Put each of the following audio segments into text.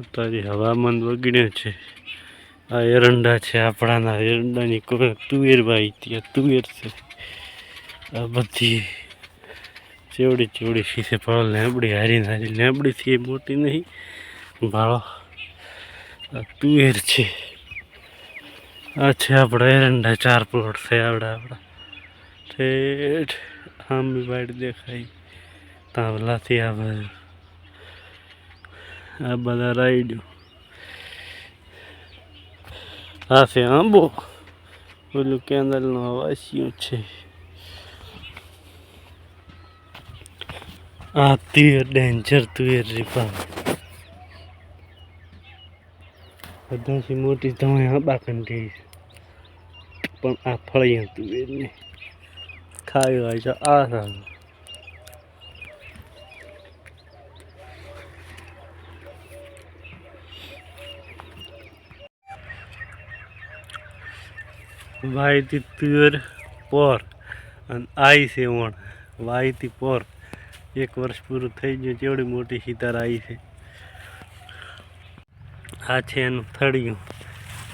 અત્યારે હવામાન બગડ્યું છે. આ એરંડા છે, આપણાના એરંડાની કોઈ તુવેર ભાઈ ત્યાં તુવેર છે. આ બધી ચેવડી ચેવડી શીશે ભાળો લેબડી હારી હારી લેબડી થી મોટી નહીં. ભાળો, આ તુવેર છે. આ છે આપણા એરંડા, ચાર પ્લોટ છે આવડા આપણા ઠેઠ આંબી વાડ દેખાય. તાંબલાથી આ બાજુ આ બધા રાયડ્યું આ છે આંબો ઓલું કેન્દ્રનો વાસ્યું છે આ તુવેર ડેન્જર તુવેર રીપા બધાથી મોટી તમે આંબા કંઠી પણ આ ફળિયા તુવેરને ખાવી હોય છે આ સારું વાયથી તુર પોર અને આઈ છે વણ વાયતી પોર. એક વર્ષ પૂરું થઈ ગયું જેવડી મોટી સિતાર આવી છે. આ છે એનું થળિયું.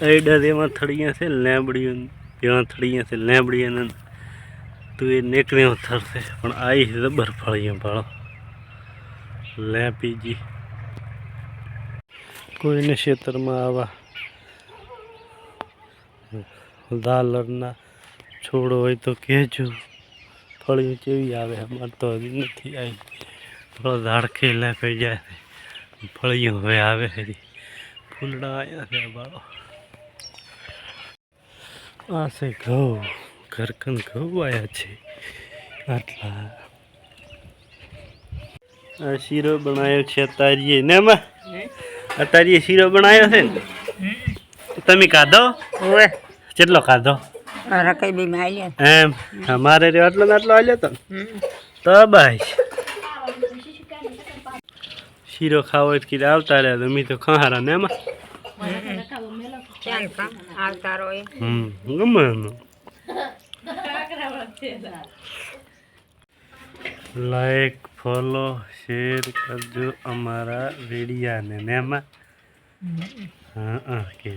એડા એમાં થળિયા છે લેબડીયું ત્યાં થળિયા છે લેબડીયા તું એ નીકળ્યો થરશે, પણ આવી છે જબર ફળિયા ભાળો લેપીજી. કોઈને ક્ષેત્રમાં આવા. દાલરના છોડ હોય તો કહેજો. ફળિયું કેવી આવે? અમારે તો હજી નથી આવી. થોડો ખેલા લાફી જાય. ફળીઓ ફળિયું હવે આવે હજી. ફૂલડા આવ્યા છે બાળો. આ છે ઘઉં. ઘરકન ઘઉં આવ્યા છે. આટલા. આ શીરો બનાવ્યો છે અતારીએ. ને એમાં અતારીએ શીરો બનાવ્યો છે ને? તમે કાધો ઓવે. કેટલો ખાધો? રકાઈ બી એમ? અમારે રે આટલો આટલો આવ્યો તો તો બાઈ શીરો ખાવો તો કીધું આવતા રહ્યા તો મી તો ખહારા ને એમાં? હમ ગમે લાઈક ફોલો શેર કરજો અમારા રેડિયાને ને એમાં. હા હા કે.